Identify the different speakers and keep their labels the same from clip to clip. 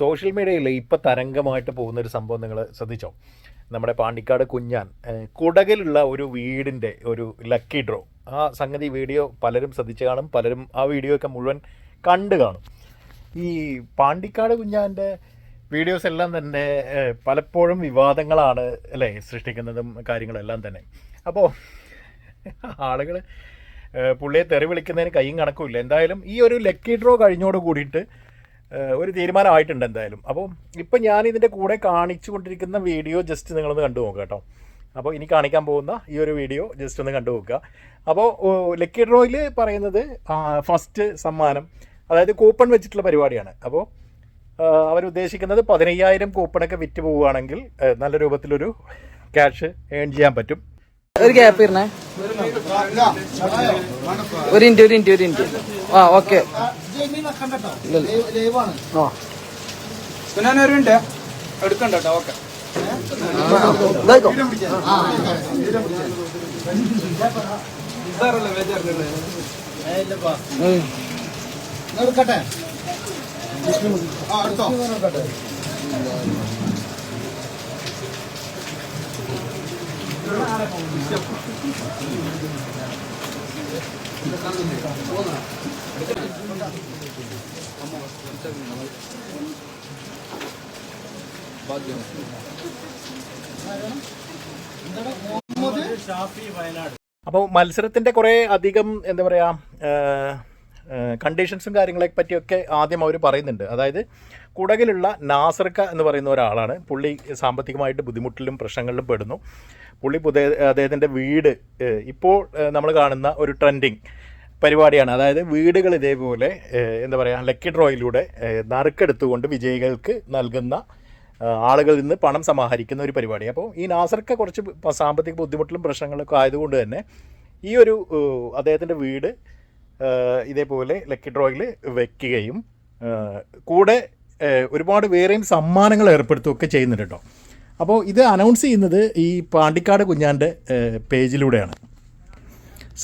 Speaker 1: Social മീഡിയയിൽ ഇപ്പോൾ തരംഗമായിട്ട് പോകുന്ന ഒരു സംഭവം നിങ്ങൾ ശ്രദ്ധിച്ചോ? നമ്മുടെ പാണ്ടിക്കാട് കുഞ്ഞാൻ കുടകിലുള്ള ഒരു വീടിന്റെ ഒരു ലക്കി ഡ്രോ. ആ സംഗതി വീഡിയോ പലരും ശ്രദ്ധിച്ച് കാണും പലരും ആ വീഡിയോ ഒക്കെ മുഴുവൻ കണ്ടു കാണും. ഈ പാണ്ടിക്കാട് കുഞ്ഞാന്റെ വീഡിയോസ് എല്ലാം തന്നെ പലപ്പോഴും വിവാദങ്ങളാണ് അല്ലേ സൃഷ്ടിക്കുന്നതും കാര്യങ്ങളെല്ലാം തന്നെ. അപ്പോൾ ആളുകൾ പുള്ളിയെ തെറി വിളിക്കുന്നതിന് കൈയും കണക്കുമില്ല. എന്തായാലും ഈ ഒരു ലക്കി ഡ്രോ കഴിഞ്ഞോട് കൂടിയിട്ട് ഒരു തീരുമാനമായിട്ടുണ്ട് എന്തായാലും. അപ്പോൾ ഇപ്പം ഞാൻ ഇതിന്റെ കൂടെ കാണിച്ചു കൊണ്ടിരിക്കുന്ന വീഡിയോ ജസ്റ്റ് നിങ്ങളൊന്ന് കണ്ടു നോക്കുക കേട്ടോ. അപ്പോൾ ഇനി കാണിക്കാൻ പോകുന്ന ഈ ഒരു വീഡിയോ ജസ്റ്റ് ഒന്ന് കണ്ടു നോക്കുക. അപ്പോൾ ലക്കി ഡ്രോയിൽ പറയുന്നത് ഫസ്റ്റ് സമ്മാനം അതായത് കൂപ്പൺ വെച്ചിട്ടുള്ള പരിപാടിയാണ്. അപ്പോൾ അവരുദ്ദേശിക്കുന്നത് പതിനയ്യായിരം കൂപ്പണൊക്കെ വിറ്റ് പോവുകയാണെങ്കിൽ നല്ല രൂപത്തിലൊരു ക്യാഷ് ഏൺ ചെയ്യാൻ പറ്റും.
Speaker 2: ഒരു ഗ്യാപ്പ് ഇരുന്നേ ഒരു ഇന്റ് ഒരു ഇന്റ് ഒരു ഇന്റ് ആ ഓക്കെ ആ.
Speaker 3: സുനാനൊരു മിനിറ്റ് എടുക്കണ്ട കേട്ടോ ഓക്കെ.
Speaker 4: എടുക്കട്ടെ? ആ എടുത്തോ.
Speaker 1: അപ്പോൾ മത്സരത്തിന്റെ കുറേ അധികം എന്താ പറയുക കണ്ടീഷൻസും കാര്യങ്ങളെ പറ്റിയൊക്കെ ആദ്യം അവർ പറയുന്നുണ്ട്. അതായത് കുടകിലുള്ള നാസർക്ക എന്ന് പറയുന്ന ഒരാളാണ്. പുള്ളി സാമ്പത്തികമായിട്ട് ബുദ്ധിമുട്ടിലും പ്രശ്നങ്ങളിലും പെടുന്നു. പുള്ളി പുതിയ അദ്ദേഹത്തിന്റെ വീട് ഇപ്പോൾ നമ്മൾ കാണുന്ന ഒരു ട്രെൻഡിങ് പരിപാടിയാണ്. അതായത് വീടുകൾ ഇതേപോലെ എന്താ പറയുക ലക്കി ഡ്രോയിലൂടെ നറുക്കെടുത്തുകൊണ്ട് വിജയികൾക്ക് നൽകുന്ന ആളുകളിൽ നിന്ന് പണം സമാഹരിക്കുന്ന ഒരു പരിപാടി. അപ്പോൾ ഈ നാസർക്ക് കുറച്ച് സാമ്പത്തിക ബുദ്ധിമുട്ടിലും പ്രശ്നങ്ങളൊക്കെ ആയതുകൊണ്ട് തന്നെ ഈ ഒരു അദ്ദേഹത്തിന്റെ വീട് ഇതേപോലെ ലക്കി ഡ്രോയിൽ വെക്കുകയും കൂടെ ഒരുപാട് വേറെയും സമ്മാനങ്ങൾ ഏർപ്പെടുത്തുകയൊക്കെ ചെയ്യുന്നുണ്ട് കേട്ടോ. അപ്പോൾ ഇത് അനൗൺസ് ചെയ്യുന്നത് ഈ പാണ്ടിക്കാട് കുഞ്ഞാന്റെ പേജിലൂടെയാണ്.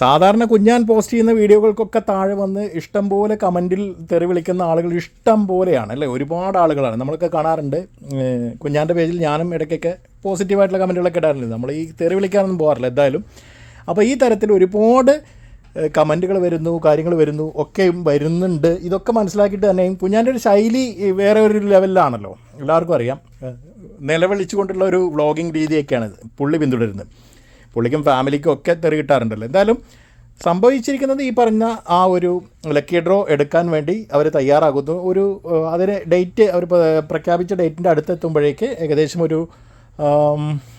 Speaker 1: സാധാരണ കുഞ്ഞാൻ പോസ്റ്റ് ചെയ്യുന്ന വീഡിയോകൾക്കൊക്കെ താഴെ വന്ന് ഇഷ്ടം പോലെ കമന്റിൽ തെറി വിളിക്കുന്ന ആളുകൾ ഇഷ്ടം പോലെയാണ് അല്ലേ? ഒരുപാട് ആളുകളാണ്. നമ്മളൊക്കെ കാണാറുണ്ട് കുഞ്ഞാന്റെ പേജിൽ ഞാനും ഇടയ്ക്കൊക്കെ പോസിറ്റീവായിട്ടുള്ള കമന്റുകളൊക്കെ ഇടാറുണ്ട്. നമ്മൾ ഈ തെറി വിളിക്കാനൊന്നും പോകാറില്ല എന്തായാലും. അപ്പോൾ ഈ തരത്തിൽ ഒരുപാട് കമന്റുകൾ വരുന്നു കാര്യങ്ങൾ വരുന്നു ഒക്കെയും വരുന്നുണ്ട്. ഇതൊക്കെ മനസ്സിലാക്കിയിട്ട് തന്നെ കുഞ്ഞാന്റെ ഒരു ശൈലി വേറെ ഒരു ലെവലിലാണല്ലോ. എല്ലാവർക്കും അറിയാം. നിലവിളിച്ചുകൊണ്ടുള്ള ഒരു വ്ളോഗിങ് രീതിയൊക്കെയാണ് പുള്ളി പിന്തുടരുന്നത്. പുള്ളിക്കും ഫാമിലിക്കും ഒക്കെ തെറി കിട്ടാറുണ്ടല്ലോ. എന്തായാലും സംഭവിച്ചിരിക്കുന്നത് ഈ പറഞ്ഞ ആ ഒരു ലക്കി ഡ്രോ എടുക്കാൻ വേണ്ടി അവർ തയ്യാറാകുന്നു. ഒരു അതിന് ഡേറ്റ് അവർ പ്രഖ്യാപിച്ച ഡേറ്റിന്റെ അടുത്തെത്തുമ്പോഴേക്ക് ഏകദേശം ഒരു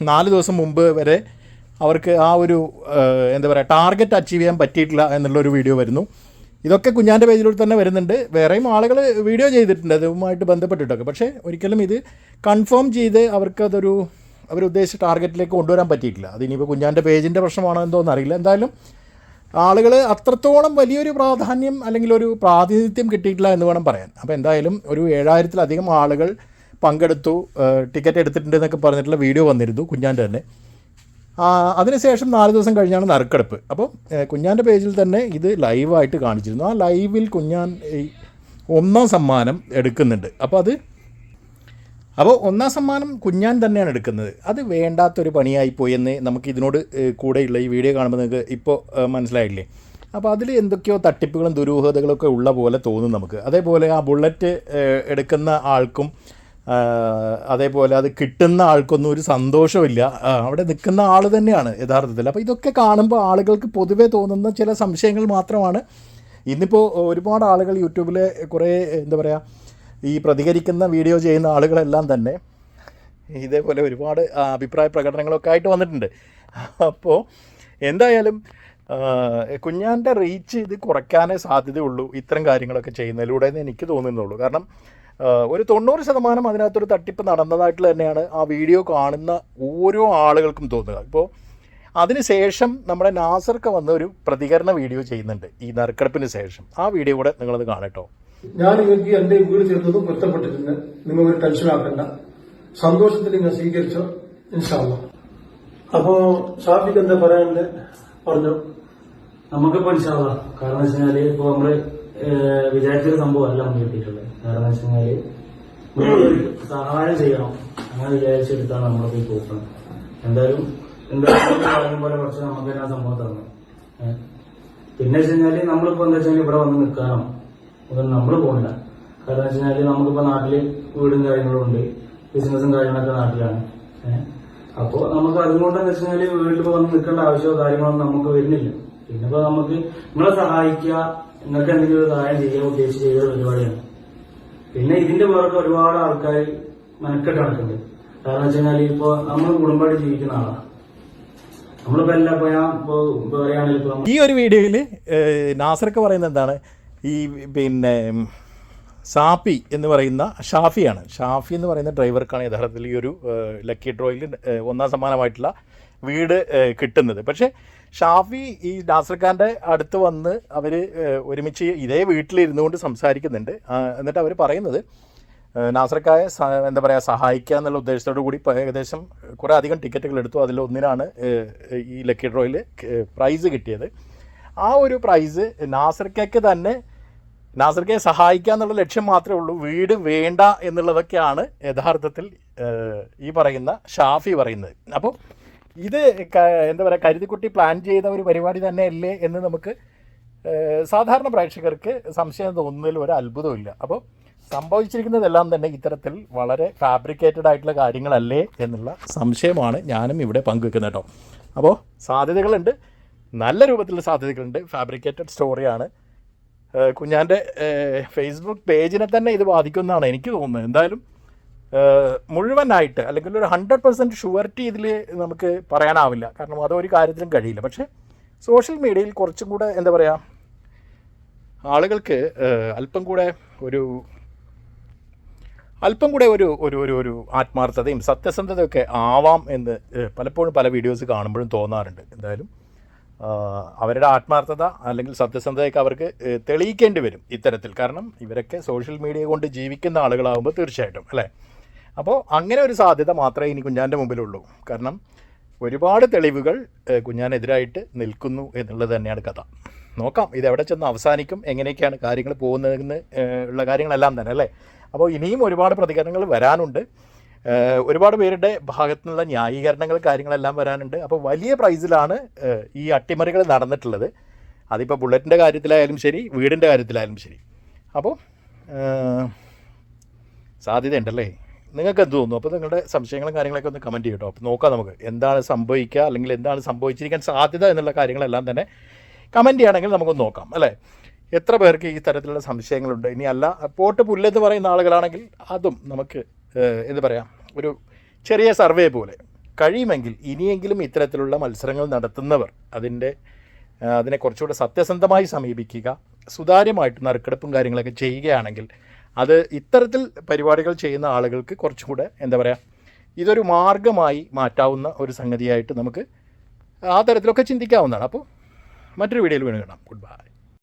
Speaker 1: നാല് ദിവസം മുമ്പ് വരെ അവർക്ക് ആ ഒരു എന്താ പറയുക ടാർഗറ്റ് അച്ചീവ് ചെയ്യാൻ പറ്റിയിട്ടില്ല എന്നുള്ളൊരു വീഡിയോ വരുന്നു. ഇതൊക്കെ കുഞ്ഞാന്റെ പേജിലൂടെ തന്നെ വരുന്നുണ്ട്. വേറെയും ആളുകൾ വീഡിയോ ചെയ്തിട്ടുണ്ട്. അതുമായിട്ട് ബന്ധപ്പെട്ടിട്ടൊക്കെ. പക്ഷേ ഒരിക്കലും ഇത് കൺഫേം ചെയ്ത് അവർക്കതൊരു അവരുദ്ദേശിച്ച ടാർഗറ്റിലേക്ക് കൊണ്ടുവരാൻ പറ്റിയിട്ടില്ല. അത് ഇനിയിപ്പോൾ കുഞ്ഞാന്റെ പേജിന്റെ പ്രശ്നമാണോ എന്തോന്ന് അറിയില്ല. എന്തായാലും ആളുകൾ അത്രത്തോളം വലിയൊരു പ്രാധാന്യം അല്ലെങ്കിൽ ഒരു പ്രാതിനിധ്യം കിട്ടിയിട്ടില്ല എന്ന് വേണം പറയാൻ. അപ്പോൾ എന്തായാലും ഒരു ഏഴായിരത്തിലധികം ആളുകൾ പങ്കെടുത്തു. ടിക്കറ്റ് എടുത്തിട്ടുണ്ട് എന്നൊക്കെ പറഞ്ഞിട്ടുള്ള വീഡിയോ വന്നിരുന്നു കുഞ്ഞാന്റെ തന്നെ. അതിനുശേഷം നാല് ദിവസം കഴിഞ്ഞാണ് നറുക്കെടുപ്പ്. അപ്പോൾ ഏഹ്, കുഞ്ഞാന്റെ പേജിൽ തന്നെ ഇത് ലൈവായിട്ട് കാണിച്ചിരുന്നു. ആ ലൈവിൽ കുഞ്ഞാൻ ഈ ഒന്നാം സമ്മാനം എടുക്കുന്നുണ്ട്. അപ്പോൾ അത് അപ്പോൾ ഒന്നാം സമ്മാനം കുഞ്ഞാൻ തന്നെയാണ് എടുക്കുന്നത്. അത് വേണ്ടാത്തൊരു പണിയായിപ്പോയി എന്ന് നമുക്ക് ഇതിനോട് കൂടെയുള്ള ഈ വീഡിയോ കാണുമ്പോൾ നിങ്ങൾക്ക് ഇപ്പോൾ മനസ്സിലായില്ലേ? അപ്പോൾ അതിൽ എന്തൊക്കെയോ തട്ടിപ്പുകളും ദുരൂഹതകളൊക്കെ ഉള്ള പോലെ തോന്നും നമുക്ക്. അതേപോലെ ആ ബുള്ളറ്റ് എടുക്കുന്ന ആൾക്കും അതേപോലെ അത് കിട്ടുന്ന ആൾക്കൊന്നും ഒരു സന്തോഷമില്ല. അവിടെ നിൽക്കുന്ന ആൾ തന്നെയാണ് യഥാർത്ഥത്തിൽ. അപ്പോൾ ഇതൊക്കെ കാണുമ്പോൾ ആളുകൾക്ക് പൊതുവേ തോന്നുന്ന ചില സംശയങ്ങൾ മാത്രമാണ്. ഇന്നിപ്പോൾ ഒരുപാട് ആളുകൾ യൂട്യൂബിലെ കുറേ എന്താ പറയുക ഈ പ്രതികരിക്കുന്ന വീഡിയോ ചെയ്യുന്ന ആളുകളെല്ലാം തന്നെ ഇതേപോലെ ഒരുപാട് അഭിപ്രായ പ്രകടനങ്ങളൊക്കെ ആയിട്ട് വന്നിട്ടുണ്ട്. അപ്പോൾ എന്തായാലും കുഞ്ഞാന്റെ റീച്ച് ഇത് കുറയ്ക്കാനേ സാധ്യതയുള്ളൂ ഇത്തരം കാര്യങ്ങളൊക്കെ ചെയ്യുന്നതിലൂടെ എന്ന് എനിക്ക് തോന്നുന്നുള്ളൂ. കാരണം ഒരു തൊണ്ണൂറ് ശതമാനം അതിനകത്തൊരു തട്ടിപ്പ് നടന്നതായിട്ട് തന്നെയാണ് ആ വീഡിയോ കാണുന്ന ഓരോ ആളുകൾക്കും തോന്നുക. ഇപ്പോൾ അതിനുശേഷം നമ്മുടെ നാസർക്ക് വന്ന ഒരു പ്രതികരണ വീഡിയോ ചെയ്യുന്നുണ്ട് ഈ നറുക്കെടുപ്പിന് ശേഷം. ആ വീഡിയോ കൂടെ നിങ്ങളത് കാണട്ടോ.
Speaker 5: ഞാൻ നിങ്ങൾക്ക് എന്റെ വീട് ചേർന്നതും പൊരുത്തപ്പെട്ടിട്ടുണ്ട്. നിങ്ങൾ ഒരു ടെൻഷൻ ആക്കണ്ട. സന്തോഷത്തിൽ നിങ്ങൾ സ്വീകരിച്ചോ ഇൻഷാല്ല അപ്പോ ഷാഫിക്ക് എന്താ പറയാനുണ്ട്? പറഞ്ഞു.
Speaker 6: നമുക്ക് ഇൻഷാല്ല കാരണം വെച്ച് കഴിഞ്ഞാൽ ഇപ്പൊ നമ്മൾ വിചാരിച്ചൊരു സംഭവം അല്ല നമുക്ക് കിട്ടിയിട്ടുള്ളത് കാരണം വെച്ച് കഴിഞ്ഞാൽ സഹായം ചെയ്യണം. അങ്ങനെ വിചാരിച്ചെടുത്താണ് നമ്മളൊക്കെ പോകുന്നത് എന്തായാലും എന്തായാലും പറയും പോലെ കുറച്ച് നമുക്ക് തന്നെ സംഭവം തന്നു. പിന്നെ വെച്ച് കഴിഞ്ഞാൽ നമ്മളിപ്പോ എന്താ വെച്ചാൽ ഇവിടെ വന്ന് നിൽക്കാനോ ഒന്നും നമ്മൾ പോകണ്ട കാരണം വെച്ച് കഴിഞ്ഞാൽ നമുക്കിപ്പോ നാട്ടിൽ വീടും കാര്യങ്ങളും ഉണ്ട്. ബിസിനസ്സും കാര്യങ്ങളൊക്കെ നാട്ടിലാണ്. അപ്പോ നമുക്ക് അതുകൊണ്ടെന്ന് വെച്ച് കഴിഞ്ഞാൽ വീട്ടിൽ വന്ന് നിൽക്കേണ്ട ആവശ്യമോ കാര്യങ്ങളൊന്നും നമുക്ക് വരുന്നില്ല. പിന്നെ ഇപ്പൊ നമുക്ക് നിങ്ങളെ സഹായിക്കുക നിങ്ങൾക്ക് എന്തെങ്കിലും ഒരു സഹായം ചെയ്യാൻ ഉദ്ദേശിച്ച് ചെയ്ത പരിപാടിയാണ്? പിന്നെ ഇതിന്റെ പുറത്ത് ഒരുപാട് ആൾക്കാർ മെനക്കെട്ട് നടക്കുന്നുണ്ട്. കാരണം വെച്ച് കഴിഞ്ഞാൽ ഇപ്പൊ നമ്മൾ കുടുംബമായിട്ട് ജീവിക്കുന്ന ആളാണ്.
Speaker 1: ഈ ഒരു വീഡിയോയിൽ നാസർക്ക് പറയുന്നത് എന്താണ്? ഈ പിന്നെ സാപ്പി എന്ന് പറയുന്ന ഷാഫിയാണ്. ഷാഫി എന്ന് പറയുന്ന ഡ്രൈവർക്കാണ് യഥാർത്ഥത്തിൽ ഈ ഒരു ലക്കി ഡ്രോയിൽ ഒന്നാം സമ്മാനമായിട്ടുള്ള വീട് കിട്ടുന്നത്. പക്ഷേ ഷാഫി ഈ നാസർ ഖാന്റെ അടുത്ത് വന്ന് അവർ ഒരുമിച്ച് ഇതേ വീട്ടിലിരുന്നു കൊണ്ട് സംസാരിക്കുന്നുണ്ട് എന്നിട്ട് അവർ പറയുന്നത് നാസർക്കായ എന്താ പറയുക സഹായിക്കുക എന്നുള്ള ഉദ്ദേശത്തോടു കൂടി ഏകദേശം കുറേ അധികം ടിക്കറ്റുകൾ എടുത്തു. അതിൽ ഒന്നിനാണ് ഈ ലക്കി ഡ്രോയിൽ പ്രൈസ് കിട്ടിയത്. ആ ഒരു പ്രൈസ് നാസർക്കയ്ക്ക് തന്നെ നാസർക്കയെ സഹായിക്കുക എന്നുള്ള ലക്ഷ്യം മാത്രമേ ഉള്ളൂ. വീട് വേണ്ട എന്നുള്ളതൊക്കെയാണ് യഥാർത്ഥത്തിൽ ഈ പറയുന്ന ഷാഫി പറയുന്നത്. അപ്പോൾ ഇത് എന്താ പറയുക കരുതിക്കുട്ടി പ്ലാൻ ചെയ്ത ഒരു പരിപാടി തന്നെ അല്ലേ എന്ന് നമുക്ക് സാധാരണ പ്രേക്ഷകർക്ക് സംശയം തോന്നുന്നതിൽ ഒരു അത്ഭുതമില്ല അപ്പോൾ സംഭവിച്ചിരിക്കുന്നതെല്ലാം തന്നെ ഇത്തരത്തിൽ വളരെ ഫാബ്രിക്കേറ്റഡ് ആയിട്ടുള്ള കാര്യങ്ങളല്ലേ എന്നുള്ള സംശയമാണ് ഞാനും ഇവിടെ പങ്കുവെക്കുന്നത് കേട്ടോ. അപ്പോൾ സാധ്യതകളുണ്ട്. നല്ല രൂപത്തിലുള്ള സാധ്യതകളുണ്ട്. ഫാബ്രിക്കേറ്റഡ് സ്റ്റോറിയാണ് കുഞ്ഞാന്റെ ഫേസ്ബുക്ക് പേജിനെ തന്നെ ഇത് ബാധിക്കുമെന്നാണ് എനിക്ക് തോന്നുന്നത്. എന്തായാലും മുഴുവനായിട്ട് അല്ലെങ്കിൽ ഒരു ഹൺഡ്രഡ് പെർസെന്റ് ഷുവറിറ്റി ഇതിൽ നമുക്ക് പറയാനാവില്ല. കാരണം അതൊരു കാര്യത്തിലും കഴിയില്ല. പക്ഷേ സോഷ്യൽ മീഡിയയിൽ കുറച്ചും കൂടെ എന്താ പറയുക ആളുകൾക്ക് അല്പം കൂടെ ഒരു അല്പം കൂടെ ഒരു ഒരു ഒരു ഒരു ആത്മാർത്ഥതയും സത്യസന്ധതയൊക്കെ ആവാം എന്ന് പലപ്പോഴും പല വീഡിയോസ് കാണുമ്പോഴും തോന്നാറുണ്ട്. എന്തായാലും അവരുടെ ആത്മാർത്ഥത അല്ലെങ്കിൽ സത്യസന്ധതയൊക്കെ അവർക്ക് തെളിയിക്കേണ്ടി വരും ഇത്തരത്തിൽ. കാരണം ഇവരൊക്കെ സോഷ്യൽ മീഡിയ കൊണ്ട് ജീവിക്കുന്ന ആളുകളാകുമ്പോൾ തീർച്ചയായിട്ടും അല്ലേ? അപ്പോൾ അങ്ങനെ ഒരു സാധ്യത മാത്രമേ ഇനി കുഞ്ഞാന്റെ മുമ്പിലുള്ളൂ. കാരണം ഒരുപാട് തെളിവുകൾ കുഞ്ഞാനെതിരായിട്ട് നിൽക്കുന്നു എന്നുള്ളത് തന്നെയാണ് കഥ. നോക്കാം ഇത് എവിടെ ചെന്ന് അവസാനിക്കും എങ്ങനെയൊക്കെയാണ് കാര്യങ്ങൾ പോകുന്നതെന്ന് ഉള്ള കാര്യങ്ങളെല്ലാം തന്നെ അല്ലേ? അപ്പോൾ ഇനിയും ഒരുപാട് പ്രതികരണങ്ങൾ വരാനുണ്ട്. ഒരുപാട് പേരുടെ ഭാഗത്തു നിന്നുള്ള ന്യായീകരണങ്ങൾ കാര്യങ്ങളെല്ലാം വരാനുണ്ട്. അപ്പോൾ വലിയ പ്രൈസിലാണ് ഈ അട്ടിമറികൾ നടന്നിട്ടുള്ളത്. അതിപ്പോൾ ബുള്ളറ്റിന്റെ കാര്യത്തിലായാലും ശരി വീടിന്റെ കാര്യത്തിലായാലും ശരി. അപ്പോൾ സാധ്യതയുണ്ടല്ലേ? നിങ്ങൾക്ക് എന്ത് തോന്നുന്നു? അപ്പോൾ നിങ്ങളുടെ സംശയങ്ങളും കാര്യങ്ങളൊക്കെ ഒന്ന് കമന്റ് ചെയ്യട്ടോ. അപ്പോൾ നോക്കാം നമുക്ക്. എന്താണ് സംഭവിക്കുക? അല്ലെങ്കിൽ എന്താണ് സംഭവിച്ചിരിക്കാൻ സാധ്യത എന്നുള്ള കാര്യങ്ങളെല്ലാം തന്നെ കമന്റ് ചെയ്യുകയാണെങ്കിൽ നമുക്കൊന്ന് നോക്കാം അല്ലേ? എത്ര പേർക്ക് ഈ തരത്തിലുള്ള സംശയങ്ങളുണ്ട്? ഇനി അല്ല പോട്ട് പുല്ലെന്ന് പറയുന്ന ആളുകളാണെങ്കിൽ അതും നമുക്ക് എന്ത് പറയാം ഒരു ചെറിയ സർവേ പോലെ. കഴിയുമെങ്കിൽ ഇനിയെങ്കിലും ഇത്തരത്തിലുള്ള മത്സരങ്ങൾ നടത്തുന്നവർ അതിന്റെ അതിനെ കുറച്ചുകൂടെ സത്യസന്ധമായി സമീപിക്കുക സുതാര്യമായിട്ട് നറുക്കെടുപ്പും കാര്യങ്ങളൊക്കെ ചെയ്യുകയാണെങ്കിൽ അത് ഇത്തരത്തിൽ പരിപാടികൾ ചെയ്യുന്ന ആളുകൾക്ക് കുറച്ചും കൂടെ എന്താ പറയുക ഇതൊരു മാർഗമായി മാറ്റാവുന്ന ഒരു സംഗതിയായിട്ട് നമുക്ക് ആ തരത്തിലൊക്കെ ചിന്തിക്കാവുന്നതാണ്. അപ്പോൾ മറ്റൊരു വീഡിയോയിൽ വീണ്ടും കാണാം. Good bye